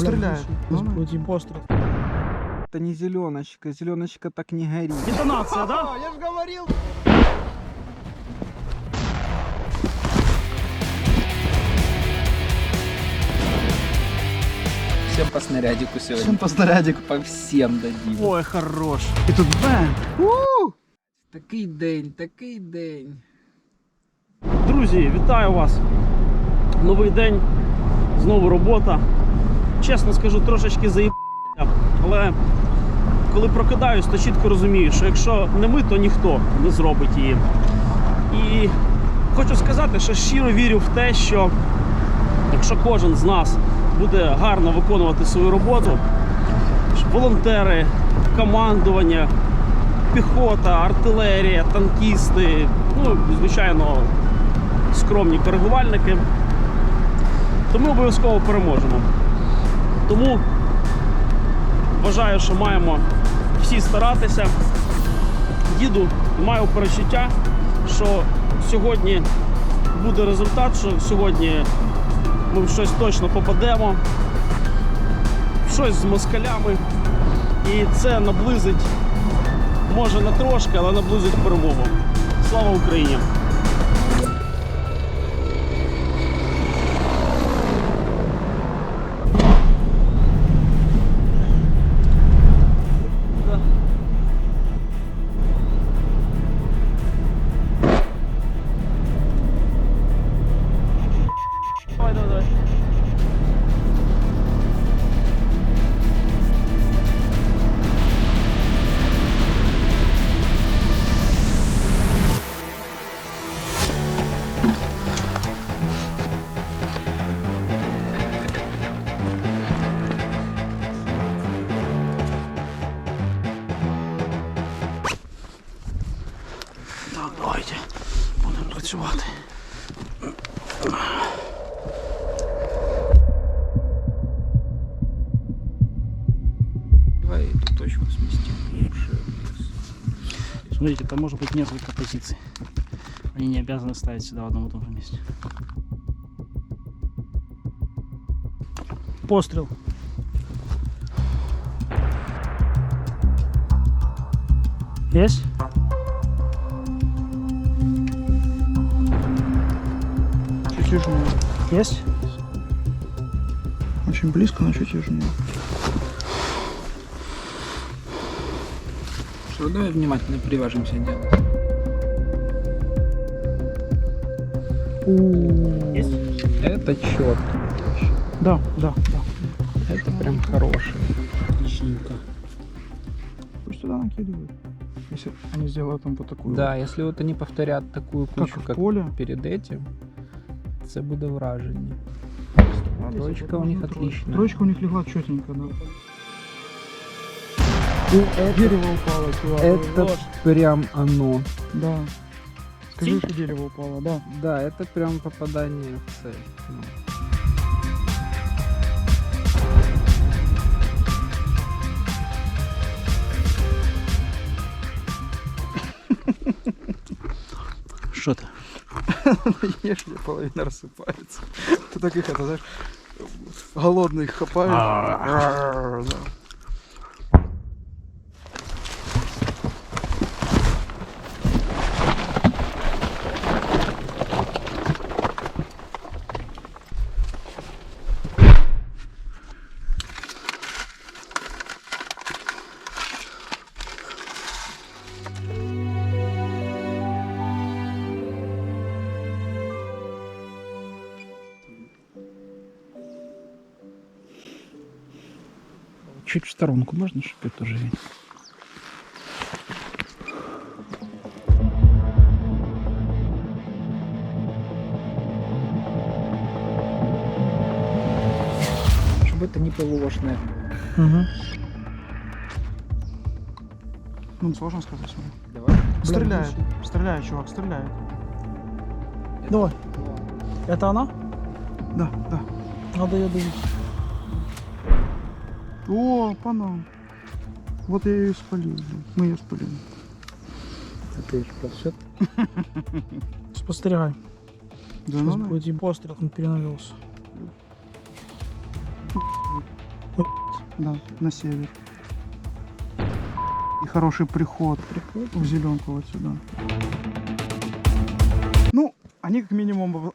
Стреляет. Будем пострел. Это не зеленочка, зеленочка так не горит. Детонация, да? Я же говорил. Всем по снарядику сегодня. Всем по снарядику. По всем дадим. Ой, хорош. И тут бэм. У! Такий день, такий день. Друзі, вітаю вас. Новий день, знову робота. Чесно скажу, трошечки заїбався, але коли прокидаюсь, то чітко розумію, що якщо не ми, то ніхто не зробить її. І хочу сказати, що щиро вірю в те, що якщо кожен з нас буде гарно виконувати свою роботу, волонтери, командування, піхота, артилерія, танкісти, ну, звичайно, скромні коригувальники, то ми обов'язково переможемо. Тому вважаю, що маємо всі старатися. Їду, маю перечуття, що сьогодні буде результат, що сьогодні ми в щось точно попадемо, в щось з москалями. І це наблизить, може не трошки, але наблизить перемогу. Слава Україні! Смотрите, там может быть несколько позиций. Они не обязаны ставить сюда в одном и том же месте. Пострел. Есть? Чуть южнее. Есть? Очень близко, но чуть южнее. Что, давай внимательно привяжемся делать. Есть? Это четко. Да, да, да. Это прям хороший. Отличненько. Пусть туда накидывают. Если они сделают там вот такую. Да, если вот они повторят такую Как кучу, как поле. перед этим, це буде враження. Старались, Троечка у них отличная. Троечка у них легла четенько, да. Это, Дерево упало, чувак. это прям оно. Да. Скажи, Тень? что дерево упало, да. Да, это прям попадание в цель. Ну. Что ты? Ешь, мне половина рассыпается. Ты так их, это, знаешь, голодный их хапаешь. Чуть в сторонку можно, чтобы я тоже видел? Щоб це не ПВОшне. Угу. Ну, сложно сказать. смотри. Давай. Стреляет. Стреляет, чувак, стреляет. Давай. Это она? Да, да. Надо ее давить. О, панам. Вот я ее спалил. Мы ее спалили. Это еще просчет. Спостерегай. Да Сейчас ну, будет пострел, он перенавелся. Да, на север. И хороший приход. Приход. В зеленку вот сюда. Ну, они как минимум об-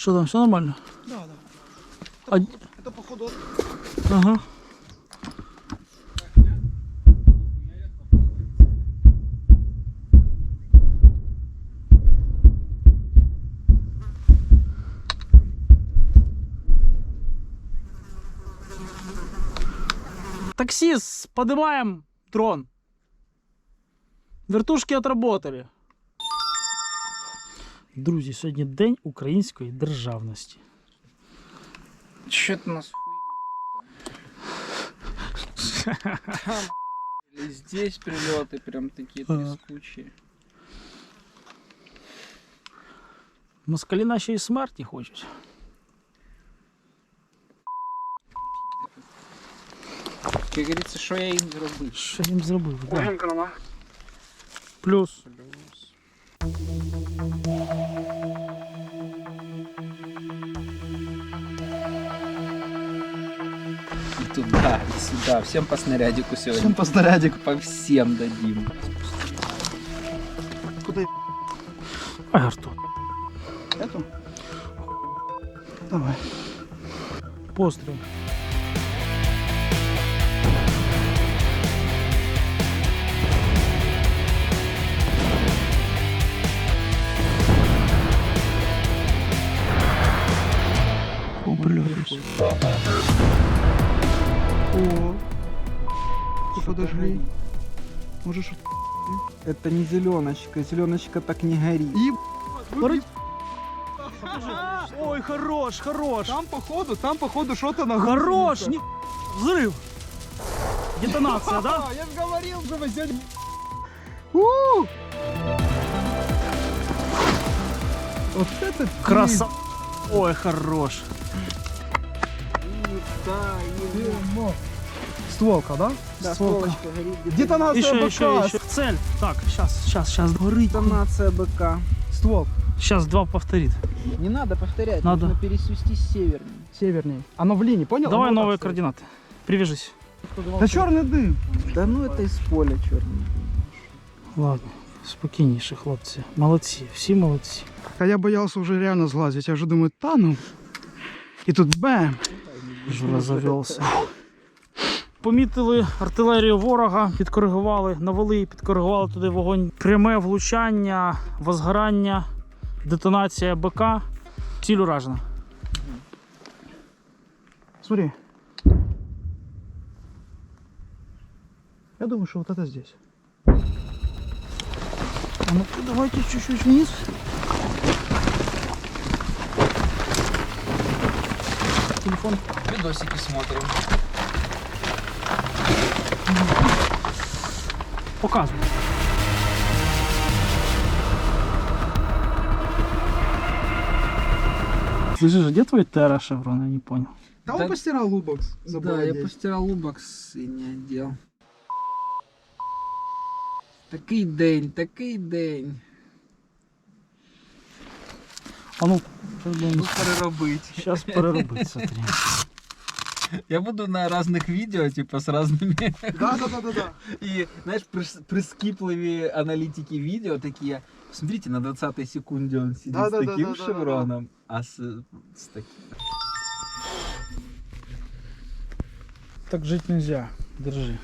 Що там, все нормально? Да, да. А... Это походу Ага. Таксист, поднимаем дрон. Вертушки отработали. Друзі, сьогодні День української державності. Че ты нас Там, или здесь прилеты прям такие Ага. трескучие. Москалі наші і смерті хочуть. Как говорится, что я им зробив? Що їм зробив? Да. Плюс. И Туда, и сюда. Всем по снарядику сегодня. Всем по снарядику. По всем дадим. Куда Ай, Артур. эту? Давай. Постріл. О, блядь. О. Ты подожди. Можешь... Это не зеленочка. Зеленочка так не горит. И... Ой, хорош, хорош. Там походу, там походу что-то на Хорош! Не... Взрыв! Детонация, да? Я же говорил, что вы сегодня... Вот это Краса... Ой, хорош. Да, дерьмо. Стволка, да? да, Стволка. стволочка горит. Детонация Еще, БК. еще, еще. Цель. Так, сейчас, сейчас, сейчас. Горит. Детонация БК. Ствол. Сейчас два повторит. Не надо повторять, Надо. нужно пересвести с северней. Севернее. Оно в линии, понял? Давай Оно вот новые так стоит. координаты. Привяжись. Да черный дым. Да ну это из поля черный. Ладно, спокійніше, хлопці. Молодці, всі молодці. А я боялся уже реально сглазить. Я уже думаю, та ну. И тут бэм. Жура завелся. Помітили артилерію ворога, підкоригували, навели, підкоригували туди вогонь. Пряме влучання, возгорання, детонація БК. Ціль уражена. Смотри. Я думаю, что вот это здесь. А ну-ка, давайте чуть-чуть вниз. Телефон. Видосики смотрим. Показывай. Слышишь, а где твой Терра Шеврон? Я не понял. Да, Да- он постирал лубокс. забыл Да, я одеть. постирал лубокс і не одел. Такий день, такий день. А ну, сейчас будем Ну, переробити. сейчас переробить, смотри. Я буду на разных видео, типа, с разными. Да, да, да, да, да. И, знаешь, прис- прискипливые аналитики видео такие. Смотрите, на 20 секунде он сидит Да, с да, да, таким да, да, да, шевроном, а с, с таким. Так жить нельзя. Держи.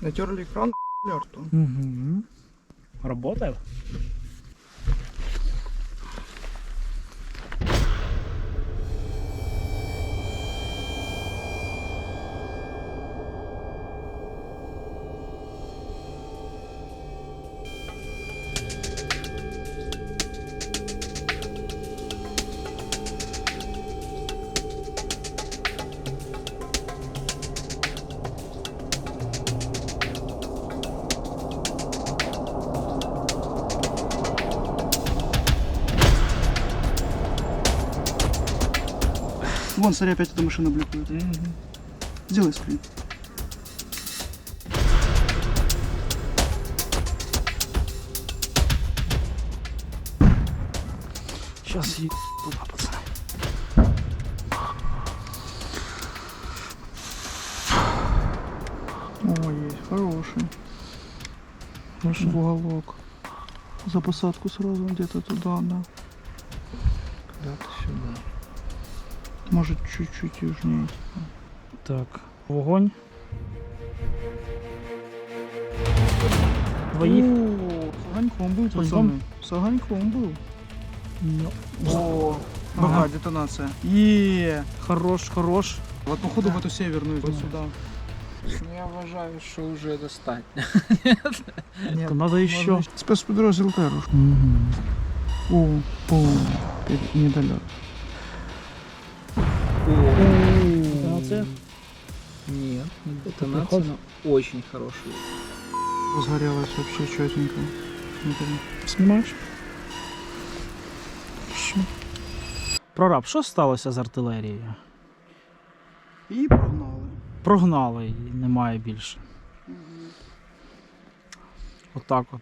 Натерли экран. Угу. Работает? Смотри, опять эта машина бликует. Сделай скрин. Сейчас е... туда, пацаны. О, есть, хороший. Хороший. В уголок. За посадку сразу где-то туда, да. Куда-то сюда. Может, чуть-чуть южнее. Так, вогонь. Двоих. О, с огоньком был, С огоньком? пацаны. С огоньком был. Ну, О, Ага. ага, детонация. Е, Хорош, хорош. Вот походу в эту северную, вот сюда. Ну, я вважаю, що вже достатньо. Нет, То надо еще. Спецподрозділ Теруш. Мгм. О, о, під- Детонация? Нет, не детонация, но очень хороший. Сгорелось вообще четенько. Снимаешь? Прораб, що сталося з артилерією? І погнали. Прогнали її, немає більше. Отак от.